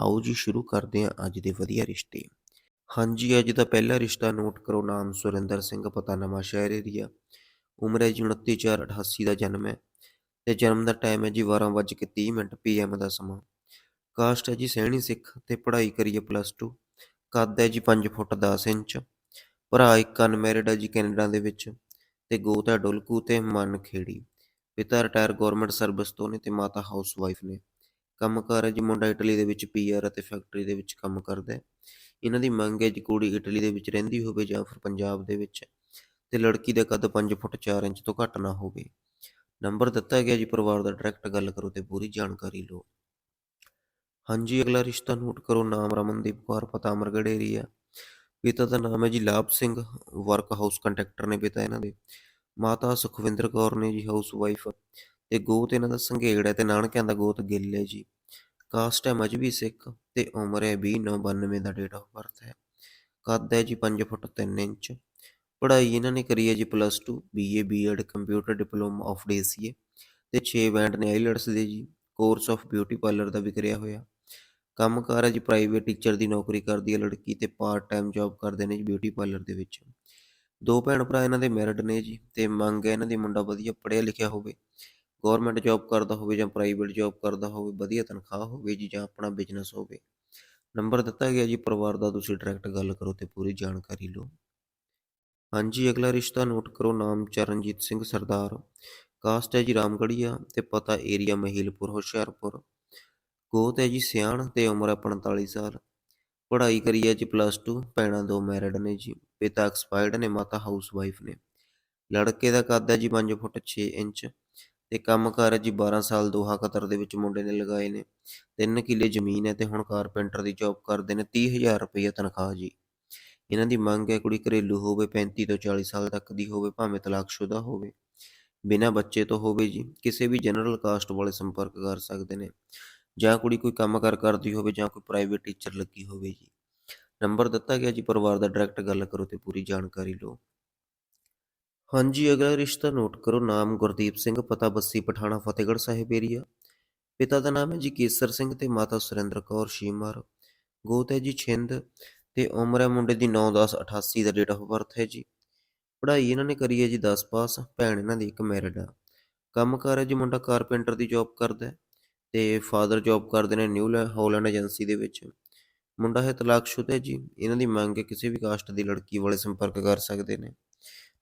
ਆਓ ਜੀ ਸ਼ੁਰੂ ਕਰਦੇ ਹਾਂ ਅੱਜ ਦੇ ਵਧੀਆ ਰਿਸ਼ਤੇ। ਹਾਂਜੀ, ਅੱਜ ਦਾ ਪਹਿਲਾ ਰਿਸ਼ਤਾ ਨੋਟ ਕਰੋ, ਨਾਮ ਸੁਰਿੰਦਰ ਸਿੰਘ, ਪਤਾ ਨਵਾਂ ਸ਼ਹਿਰ ਏਰੀਆ। ਉਮਰ ਹੈ ਜੀ 29/4/88 ਦਾ ਜਨਮ ਹੈ। ਤੇ ਜਨਮ ਦਾ ਟਾਈਮ ਹੈ ਜੀ 12:30 ਮਿੰਟ ਪੀਐਮ ਦਾ ਸਮਾਂ। ਕਾਸਟ ਹੈ ਜੀ ਸਹਿਣੀ ਸਿੱਖ ਤੇ ਪੜ੍ਹਾਈ ਕਰੀ ਹੈ ਪਲੱਸ 2 ਕੱਦ ਹੈ ਜੀ 5 ਫੁੱਟ 10 ਇੰਚ। ਭਰਾ ਇੱਕ ਅਨਮੈਰਿਡ ਹੈ ਜੀ ਕੈਨੇਡਾ ਦੇ ਵਿੱਚ। ਤੇ ਗੋਤ ਹੈ ਡੁਲਕੂ ਤੇ ਮਨ ਖੇੜੀ। ਪਿਤਾ ਰਿਟਾਇਰ ਗਵਰਨਮੈਂਟ ਸਰਵਿਸ ਤੋਂ ਨੇ ਤੇ ਮਾਤਾ ਹਾਊਸ ਵਾਈਫ ਨੇ। ਕੰਮਕਾਰ ਹੈ ਜੀ ਮੁੰਡਾ ਇਟਲੀ ਦੇ ਵਿੱਚ ਪੀਆਰ ਅਤੇ ਫੈਕਟਰੀ ਦੇ ਵਿੱਚ ਕੰਮ ਕਰਦਾ ਹੈ। ਇਹਨਾਂ ਦੀ ਮੰਗ ਹੈ ਜੀ ਕੁੜੀ ਇਟਲੀ ਦੇ ਵਿੱਚ ਰਹਿੰਦੀ ਹੋਵੇ ਜਾਂ ਫਿਰ ਪੰਜਾਬ ਦੇ ਵਿੱਚ, ਤੇ ਲੜਕੀ ਦਾ ਕੱਦ 5 ਫੁੱਟ 4 ਇੰਚ ਤੋਂ ਘੱਟ ਨਾ ਹੋਵੇ। ਨੰਬਰ ਦਿੱਤਾ ਗਿਆ ਜੀ, ਪਰਿਵਾਰ ਦਾ ਡਾਇਰੈਕਟ ਗੱਲ ਕਰੋ ਤੇ ਪੂਰੀ ਜਾਣਕਾਰੀ ਲਓ। ਹਾਂਜੀ, ਅਗਲਾ ਰਿਸ਼ਤਾ ਨੋਟ ਕਰੋ, ਨਾਮ ਰਮਨਦੀਪ ਕੌਰ, ਪਤਾ ਅਮਰਗੜ੍ਹ ਏਰੀਆ। ਪਿਤਾ ਦਾ ਨਾਮ ਹੈ ਜੀ ਲਾਭ ਸਿੰਘ ਵਰਕ ਹਾਊਸ ਕੰਟਰੈਕਟਰ ਨੇ ਪਿਤਾ ਇਹਨਾਂ ਦੇ। ਮਾਤਾ ਸੁਖਵਿੰਦਰ ਕੌਰ ਨੇ ਜੀ ਹਾਊਸ ਵਾਈਫ ਤੇ ਗੋਤ ਇਹਨਾਂ ਦਾ ਸੰਘੇੜ ਹੈ ਤੇ ਨਾਨਕਿਆਂ ਦਾ ਗੋਤ ਗਿੱਲ ਹੈ ਜੀ। ਕਾਸਟ ਹੈ ਮਜਬੀ ਸਿੱਖ ਤੇ ਉਮਰ ਹੈ 2992 ਦਾ ਡੇਟ ਆਫ ਬਰਥ ਹੈ। ਕੱਦ ਹੈ ਜੀ 5 ਫੁੱਟ 3 ਇੰਚ। ਪੜ੍ਹਾਈ ਇਹਨਾਂ ਨੇ ਕਰੀ ਹੈ ਜੀ plus 2 BA B Ed computer diploma of DCA ਤੇ 6 ਬੈਂਡ ਨੇ ਆਈਲਟਸ ਦੇ ਜੀ। ਕੋਰਸ ਆਫ ਬਿਊਟੀ ਪਾਰਲਰ ਦਾ ਵੀ ਕਰਿਆ ਹੋਇਆ। ਕੰਮਕਾਰ ਹੈ ਜੀ ਪ੍ਰਾਈਵੇਟ ਟੀਚਰ ਦੀ ਨੌਕਰੀ ਕਰਦੀ ਹੈ ਲੜਕੀ ਤੇ ਪਾਰਟ ਟਾਈਮ ਜੌਬ ਕਰਦੇ ਨੇ ਜੀ ਬਿਊਟੀ ਪਾਰਲਰ ਦੇ ਵਿੱਚ। ਦੋ ਭੈਣ ਭਰਾ ਇਹਨਾਂ ਦੇ ਮੈਰਿਡ ਨੇ ਜੀ ਤੇ ਮੰਗ ਹੈ ਇਹਨਾਂ ਦੀ ਮੁੰਡਾ ਵਧੀਆ ਪੜ੍ਹਿਆ ਲਿਖਿਆ ਹੋਵੇ। ਗਵਰਨਮੈਂਟ ਜੌਬ ਕਰਦਾ ਹੋਵੇ ਜਾਂ ਪ੍ਰਾਈਵੇਟ ਜੌਬ ਕਰਦਾ ਹੋਵੇ, ਵਧੀਆ ਤਨਖਾਹ ਹੋਵੇ ਜੀ ਜਾਂ ਆਪਣਾ ਬਿਜ਼ਨਸ ਹੋਵੇ। ਨੰਬਰ ਦਿੱਤਾ ਗਿਆ ਜੀ, ਪਰਿਵਾਰ ਦਾ ਤੁਸੀਂ ਡਾਇਰੈਕਟ ਗੱਲ ਕਰੋ ਤੇ ਪੂਰੀ ਜਾਣਕਾਰੀ ਲਓ। ਹਾਂਜੀ, ਅਗਲਾ ਰਿਸ਼ਤਾ ਨੋਟ ਕਰੋ, ਨਾਮ ਚਰਨਜੀਤ ਸਿੰਘ ਸਰਦਾਰ। ਕਾਸਟ ਹੈ ਜੀ ਰਾਮਗੜੀਆ ਤੇ ਪਤਾ ਏਰੀਆ ਮਹੀਲਪੁਰ, ਹੁਸ਼ਿਆਰਪੁਰ। ਗੋਤ ਹੈ ਜੀ ਸਿਆਣ ਤੇ ਉਮਰ ਹੈ 45 ਸਾਲ। ਪੜ੍ਹਾਈ ਕਰੀ ਹੈ ਜੀ ਪਲੱਸ 2 ਭੈਣਾਂ ਦੋ ਮੈਰਿਡ ਨੇ ਜੀ। ਪਿਤਾ ਐਕਸਪਾਇਰਡ ਨੇ, ਮਾਤਾ ਹਾਊਸ ਵਾਈਫ ਨੇ। ਲੜਕੇ ਦਾ ਕੱਦ ਹੈ ਜੀ 5 ਫੁੱਟ 6 ਇੰਚ। ਤੇ ਕੰਮਕਾਰ ਹੈ ਜੀ 12 ਸਾਲ ਦੋਹਾ ਕਤਰ ਦੇ ਵਿੱਚ ਮੁੰਡੇ ਨੇ ਲਗਾਏ ਨੇ। 3 ਕਿੱਲੇ ਜ਼ਮੀਨ ਹੈ ਤੇ ਹੁਣ ਕਾਰਪੈਂਟਰ ਦੀ ਜੌਬ ਕਰਦੇ ਨੇ 30000 ਰੁਪਏ ਤਨਖਾਹ ਜੀ। ਇਹਨਾਂ ਦੀ ਮੰਗ ਹੈ ਕੁੜੀ ਘਰੇਲੂ ਹੋਵੇ 35 ਤੋਂ 40 ਸਾਲ ਤੱਕ ਦੀ ਹੋਵੇ, ਭਾਵੇਂ ਤਲਾਕਸ਼ੁਦਾ ਹੋਵੇ। ਬਿਨਾਂ ਬੱਚੇ ਤੋਂ ਹੋਵੇ ਜੀ, ਕਿਸੇ ਵੀ ਜਨਰਲ ਕਾਸਟ ਵਾਲੇ ਸੰਪਰਕ ਕਰ ਸਕਦੇ ਨੇ। ਜਾਂ ਕੁੜੀ ਕੋਈ ਕੰਮ ਕਰ ਕਰਦੀ ਹੋਵੇ ਜਾਂ ਕੋਈ ਪ੍ਰਾਈਵੇਟ ਟੀਚਰ ਲੱਗੀ ਹੋਵੇ ਜੀ। ਨੰਬਰ ਦਿੱਤਾ ਗਿਆ ਜੀ, ਪਰਿਵਾਰ ਦਾ ਡਾਇਰੈਕਟ ਗੱਲ ਕਰੋ ਤੇ ਪੂਰੀ ਜਾਣਕਾਰੀ ਲਓ। ਹਾਂਜੀ, ਅਗਲਾ ਰਿਸ਼ਤਾ ਨੋਟ ਕਰੋ। ਨਾਮ ਗੁਰਦੀਪ ਸਿੰਘ, ਪਤਾ ਬੱਸੀ ਪਠਾਣਾ, ਫਤਿਹਗੜ੍ਹ ਸਾਹਿਬ ਏਰੀਆ ਪਿਤਾ ਦਾ ਨਾਮ ਹੈ ਜੀ ਕੇਸਰ ਸਿੰਘ ਤੇ ਮਾਤਾ ਸੁਰਿੰਦਰ ਕੌਰ ਸ਼ੀਮਾਰ ਗੋਤ ਹੈ ਜੀ ਛਿੰਦ ਤੇ ਉਮਰ ਹੈ ਮੁੰਡੇ ਦੀ 9/10/88 ਦਾ ਡੇਟ ਆਫ ਬਰਥ ਹੈ ਜੀ। ਪੜ੍ਹਾਈ ਇਹਨਾਂ ਨੇ ਕਰੀ ਹੈ ਜੀ 10 ਪਾਸ, ਭੈਣ ਇਹਨਾਂ ਦੀ ਇੱਕ ਮੈਰਿਡ ਆ। ਕੰਮ ਕੰਮਕਾਰ ਹੈ ਜੀ ਮੁੰਡਾ ਕਾਰਪੈਂਟਰ ਦੀ ਜੌਬ ਕਰਦਾ ਹੈ ਤੇ ਫਾਦਰ ਜੌਬ ਕਰਦੇ ਨੇ ਨਿਊ ਹਾਲੈਂਡ ਏਜੰਸੀ ਦੇ ਵਿੱਚ। ਮੁੰਡਾ ਹੈ ਤਲਾਕਸ਼ੁਦਾ ਜੀ। ਇਹਨਾਂ ਦੀ ਮੰਗ ਹੈ ਕਿਸੇ ਵੀ ਕਾਸਟ ਦੀ ਲੜਕੀ ਵਾਲੇ ਸੰਪਰਕ ਕਰ ਸਕਦੇ ਨੇ।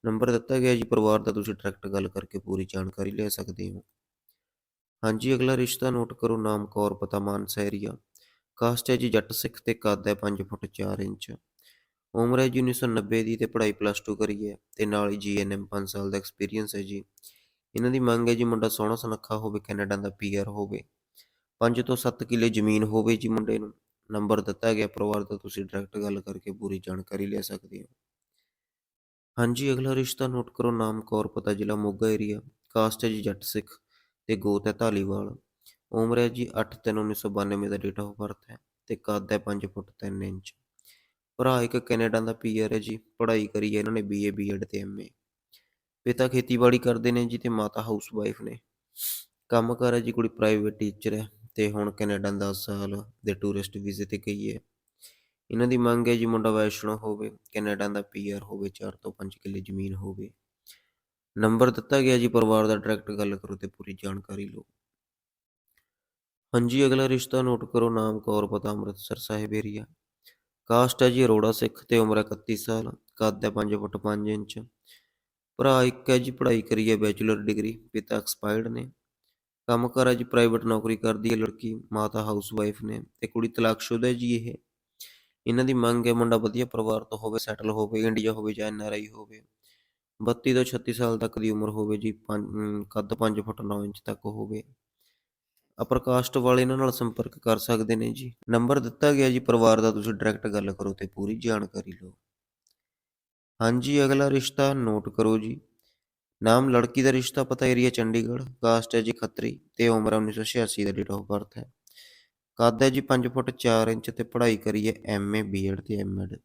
ਨੰਬਰ ਦਿੱਤਾ ਗਿਆ ਜੀ, ਪਰਿਵਾਰ ਦਾ ਤੁਸੀਂ ਡਾਇਰੈਕਟ ਗੱਲ ਕਰਕੇ ਪੂਰੀ ਜਾਣਕਾਰੀ ਲੈ ਸਕਦੇ ਹੋ। ਹਾਂਜੀ, ਅਗਲਾ ਰਿਸ਼ਤਾ ਨੋਟ ਕਰੋ, ਨਾਮ ਕੌਰ, ਪਤਾ ਮਾਨਸਾ ਏਰੀਆ ਕਾਸਟ ਹੈ ਜੀ, ਜੱਟ ਸਿੱਖ ਤੇ ਕੱਦ ਹੈ 5 ਫੁੱਟ 4 ਇੰਚ। ਉਮਰ ਹੈ ਜੀ 1990 ਦੀ ਤੇ ਪੜ੍ਹਾਈ ਪਲੱਸ 2 ਕਰੀ ਹੈ ਤੇ ਨਾਲ ਹੀ ਜੀਐਨਐਮ 5 ਸਾਲ ਦਾ ਐਕਸਪੀਰੀਅੰਸ ਹੈ ਜੀ। ਇਹਨਾਂ ਦੀ ਮੰਗ ਹੈ ਜੀ, ਮੁੰਡਾ ਸੋਹਣਾ ਸੁਨੱਖਾ ਹੋਵੇ, ਕੈਨੇਡਾ ਦਾ ਪੀਆਰ ਹੋਵੇ। 5 ਤੋਂ 7 ਕਿੱਲੇ ਜ਼ਮੀਨ ਹੋਵੇ ਜੀ ਮੁੰਡੇ ਨੂੰ। ਨੰਬਰ ਦਿੱਤਾ ਗਿਆ, ਪਰਿਵਾਰ ਦਾ ਤੁਸੀਂ ਡਾਇਰੈਕਟ ਗੱਲ ਕਰਕੇ ਪੂਰੀ ਜਾਣਕਾਰੀ ਲੈ ਸਕਦੇ ਹੋ। ਹਾਂਜੀ, ਅਗਲਾ ਰਿਸ਼ਤਾ ਨੋਟ ਕਰੋ, ਨਾਮ ਕੌਰ, ਪਤਾ ਜ਼ਿਲ੍ਹਾ ਮੋਗਾ ਏਰੀਆ ਕਾਸਟ ਹੈ ਜੀ ਜੱਟ ਸਿੱਖ ਤੇ ਗੋਤ ਹੈ ਧਾਲੀਵਾਲ। ਉਮਰ ਹੈ ਜੀ 8/3/1992 ਦਾ ਡੇਟ ਆਫ ਬਰਥ ਹੈ ਤੇ ਕੱਦ ਹੈ 5 ਫੁੱਟ 3 ਇੰਚ। ਭਰਾ ਇੱਕ ਕੈਨੇਡਾ ਦਾ ਪੀਆਰ ਹੈ ਜੀ, ਪੜ੍ਹਾਈ ਕਰੀ ਹੈ ਇਹਨਾਂ ਨੇ ਬੀਏ ਬੀਐਡ ਤੇ ਐਮਏ ਪਿਤਾ ਖੇਤੀਬਾੜੀ ਕਰਦੇ ਨੇ ਜੀ ਤੇ ਮਾਤਾ ਹਾਊਸ ਵਾਈਫ ਨੇ। ਕੰਮ ਕਰ ਹੈ ਜੀ, ਕੁੜੀ ਪ੍ਰਾਈਵੇਟ ਟੀਚਰ ਹੈ ਤੇ ਹੁਣ ਕੈਨੇਡਾ 10 ਸਾਲ ਦੇ ਟੂਰਿਸਟ ਵੀਜ਼ੇ ਤੇ ਗਈ ਹੈ। ਇਹਨਾਂ ਦੀ ਮੰਗ ਹੈ ਜੀ ਮੁੰਡਾ ਵੈਸ਼ਨੋ ਹੋਵੇ, ਕੈਨੇਡਾ ਦਾ ਪੀਆਰ ਹੋਵੇ 4 ਤੋਂ 5 ਕਿੱਲੇ ਜ਼ਮੀਨ ਹੋਵੇ। ਨੰਬਰ ਦਿੱਤਾ ਗਿਆ ਜੀ, ਪਰਿਵਾਰ ਦਾ ਡਾਇਰੈਕਟ ਗੱਲ ਕਰੋ ਤੇ ਪੂਰੀ ਜਾਣਕਾਰੀ ਲਓ। ਹਾਂਜੀ, ਅਗਲਾ ਰਿਸ਼ਤਾ ਨੋਟ ਕਰੋ, ਨਾਮ ਕੌਰ, ਪਤਾ ਅੰਮ੍ਰਿਤਸਰ ਸਾਹਿਬ ਏਰੀਆ ਕਾਸਟ ਹੈ ਜੀ ਅਰੋੜਾ ਸਿੱਖ ਤੇ ਉਮਰ ਹੈ 31 ਸਾਲ, ਕੱਦ ਹੈ 5 ਫੁੱਟ 5 ਇੰਚ। ਭਰਾ ਇੱਕ ਹੈ ਜੀ, ਪੜ੍ਹਾਈ ਕਰੀ ਹੈ ਬੈਚਲਰ ਡਿਗਰੀ ਪਿਤਾ ਐਕਸਪਾਇਰਡ ਨੇ। ਕੰਮ ਕਰ ਹੈ ਜੀ ਪ੍ਰਾਈਵੇਟ ਨੌਕਰੀ ਕਰਦੀ ਹੈ ਲੜਕੀ, ਮਾਤਾ ਹਾਊਸ ਵਾਈਫ ਨੇ ਤੇ ਕੁੜੀ ਤਲਾਕਸ਼ੁਦਾ ਹੈ ਜੀ ਇਹ। ਇਹਨਾਂ ਦੀ ਮੰਗ ਹੈ ਮੁੰਡਾ ਵਧੀਆ ਪਰਿਵਾਰ ਤੋਂ ਹੋਵੇ ਸੈਟਲ ਹੋਵੇ ਇੰਡੀਆ ਹੋਵੇ ਜਾਂ ਐਨਆਰਆਈ ਹੋਵੇ। 32 ਤੋਂ 36 ਸਾਲ ਤੱਕ ਦੀ ਉਮਰ ਹੋਵੇ ਜੀ ਕੱਦ 5 ਫੁੱਟ 9 ਇੰਚ ਤੱਕ ਹੋਵੇ। ਅਪਰ ਕਾਸਟ ਵਾਲੇ ਇਹਨਾਂ ਨਾਲ ਸੰਪਰਕ ਕਰ ਸਕਦੇ ਨੇ ਜੀ। ਨੰਬਰ ਦਿੱਤਾ ਗਿਆ ਜੀ ਪਰਿਵਾਰ ਦਾ, ਤੁਸੀਂ ਡਾਇਰੈਕਟ ਗੱਲ ਕਰੋ ਤੇ ਪੂਰੀ ਜਾਣਕਾਰੀ ਲਓ। ਹਾਂਜੀ, ਅਗਲਾ ਰਿਸ਼ਤਾ ਨੋਟ ਕਰੋ ਜੀ। ਨਾਮ ਲੜਕੀ ਦਾ ਰਿਸ਼ਤਾ, ਪਤਾ ਏਰੀਆ ਚੰਡੀਗੜ੍ਹ। ਕਾਸਟ ਹੈ ਜੀ ਖੱਤਰੀ ਤੇ ਉਮਰ 1986 ਦਾ ਡੇਟ ਆਫ ਬਰਥ ਹੈ। ਕੱਦ ਹੈ ਜੀ 5 ਫੁੱਟ 4 ਇੰਚ ਤੇ ਪੜ੍ਹਾਈ ਕਰੀ ਹੈ ਐਮਏ ਬੀਐਡ ਤੇ ਐਮਐਡ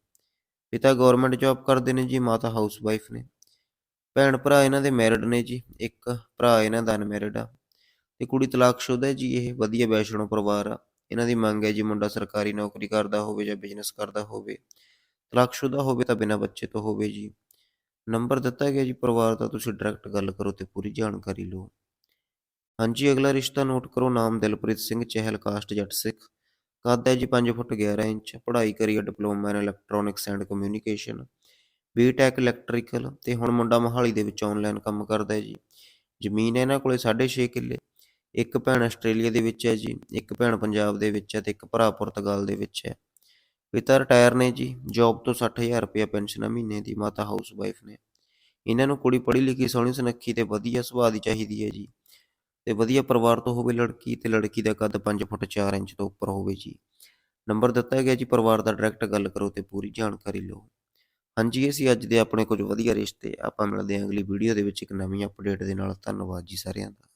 ਪਿਤਾ ਗਵਰਨਮੈਂਟ ਜੌਬ ਕਰਦੇ ਨੇ ਜੀ, ਮਾਤਾ ਹਾਊਸ ਵਾਈਫ ਨੇ। ਭੈਣ ਭਰਾ ਇਹਨਾਂ ਦੇ ਮੈਰਿਡ ਨੇ ਜੀ, ਇੱਕ ਭਰਾ ਇਹਨਾਂ ਦਾ ਅਨਮੈਰਿਡ ਆ। ਤੇ ਕੁੜੀ ਤਲਾਕਸ਼ੁਦਾ ਹੈ ਜੀ ਇਹ, ਵਧੀਆ ਵੈਸ਼ਨੋ ਪਰਿਵਾਰ ਆ। ਇਹਨਾਂ ਦੀ ਮੰਗ ਹੈ ਜੀ ਮੁੰਡਾ ਸਰਕਾਰੀ ਨੌਕਰੀ ਕਰਦਾ ਹੋਵੇ ਜਾਂ ਬਿਜ਼ਨਸ ਕਰਦਾ ਹੋਵੇ। ਤਲਾਕਸ਼ੁਦਾ ਹੋਵੇ ਤਾਂ ਬਿਨਾਂ ਬੱਚੇ ਤੋਂ ਹੋਵੇ ਜੀ। ਨੰਬਰ ਦਿੱਤਾ ਗਿਆ ਜੀ ਪਰਿਵਾਰ ਦਾ, ਤੁਸੀਂ ਡਾਇਰੈਕਟ ਗੱਲ ਕਰੋ ਤੇ ਪੂਰੀ ਜਾਣਕਾਰੀ ਲਓ। ਹਾਂਜੀ, ਅਗਲਾ ਰਿਸ਼ਤਾ ਨੋਟ ਕਰੋ, ਨਾਮ ਦਿਲਪ੍ਰੀਤ ਸਿੰਘ, ਚਹਿਲ ਕਾਸਟ, ਜੱਟ ਸਿੱਖ। ਕੱਦ ਹੈ ਜੀ 5 ਫੁੱਟ 11 ਇੰਚ, ਪੜ੍ਹਾਈ ਕਰੀ ਹੈ diploma in electronics and communication B Tech electrical ਤੇ ਹੁਣ ਮੁੰਡਾ ਮੋਹਾਲੀ ਦੇ ਵਿੱਚ ਆਨਲਾਈਨ ਕੰਮ ਕਰਦਾ ਹੈ ਜੀ। ਜ਼ਮੀਨ ਹੈ ਇਹਨਾਂ ਕੋਲੇ 6.5 ਕਿੱਲੇ। ਇੱਕ ਭੈਣ ਆਸਟ੍ਰੇਲੀਆ ਦੇ ਵਿੱਚ ਹੈ ਜੀ, ਇੱਕ ਭੈਣ ਪੰਜਾਬ ਦੇ ਵਿੱਚ ਹੈ ਤੇ ਇੱਕ ਭਰਾ ਪੁਰਤਗਾਲ ਦੇ ਵਿੱਚ ਹੈ। ਪਿਤਾ ਰਿਟਾਇਰ ਨੇ ਜੀ, ਜੌਬ ਤੋਂ 60000 ਰੁਪਇਆ ਪੈਨਸ਼ਨ ਆ ਮਹੀਨੇ ਦੀ, ਮਾਤਾ ਹਾਊਸ ਵਾਈਫ ਨੇ ਇਹਨਾਂ ਨੂੰ ਕੁੜੀ ਪੜ੍ਹੀ ਲਿਖੀ, ਸੋਹਣੀ ਸੁਨੱਖੀ ਤੇ ਵਧੀਆ ਸੁਭਾਅ ਦੀ ਚਾਹੀਦੀ ਹੈ ਜੀ। ਤੇ ਵਧੀਆ ਪਰਿਵਾਰ ਤੋਂ ਹੋਵੇ ਲੜਕੀ ਤੇ ਲੜਕੀ ਦਾ ਕੱਦ 5 ਫੁੱਟ 4 ਇੰਚ ਤੋਂ ਉੱਪਰ ਹੋਵੇ ਜੀ। ਨੰਬਰ ਦਿੱਤਾ ਗਿਆ ਜੀ, ਪਰਿਵਾਰ ਦਾ ਡਾਇਰੈਕਟ ਗੱਲ ਕਰੋ ਤੇ ਪੂਰੀ ਜਾਣਕਾਰੀ ਲਓ। ਹਾਂਜੀ ਇਹ ਸੀ ਅੱਜ ਦੇ ਆਪਣੇ ਕੁਝ ਵਧੀਆ ਰਿਸ਼ਤੇ ਆਪਾਂ ਮਿਲਦੇ ਹਾਂ ਅਗਲੀ ਵੀਡੀਓ ਦੇ ਵਿੱਚ ਇੱਕ ਨਵੀਂ ਅਪਡੇਟ ਦੇ ਨਾਲ। ਧੰਨਵਾਦ ਜੀ ਸਾਰਿਆਂ ਦਾ।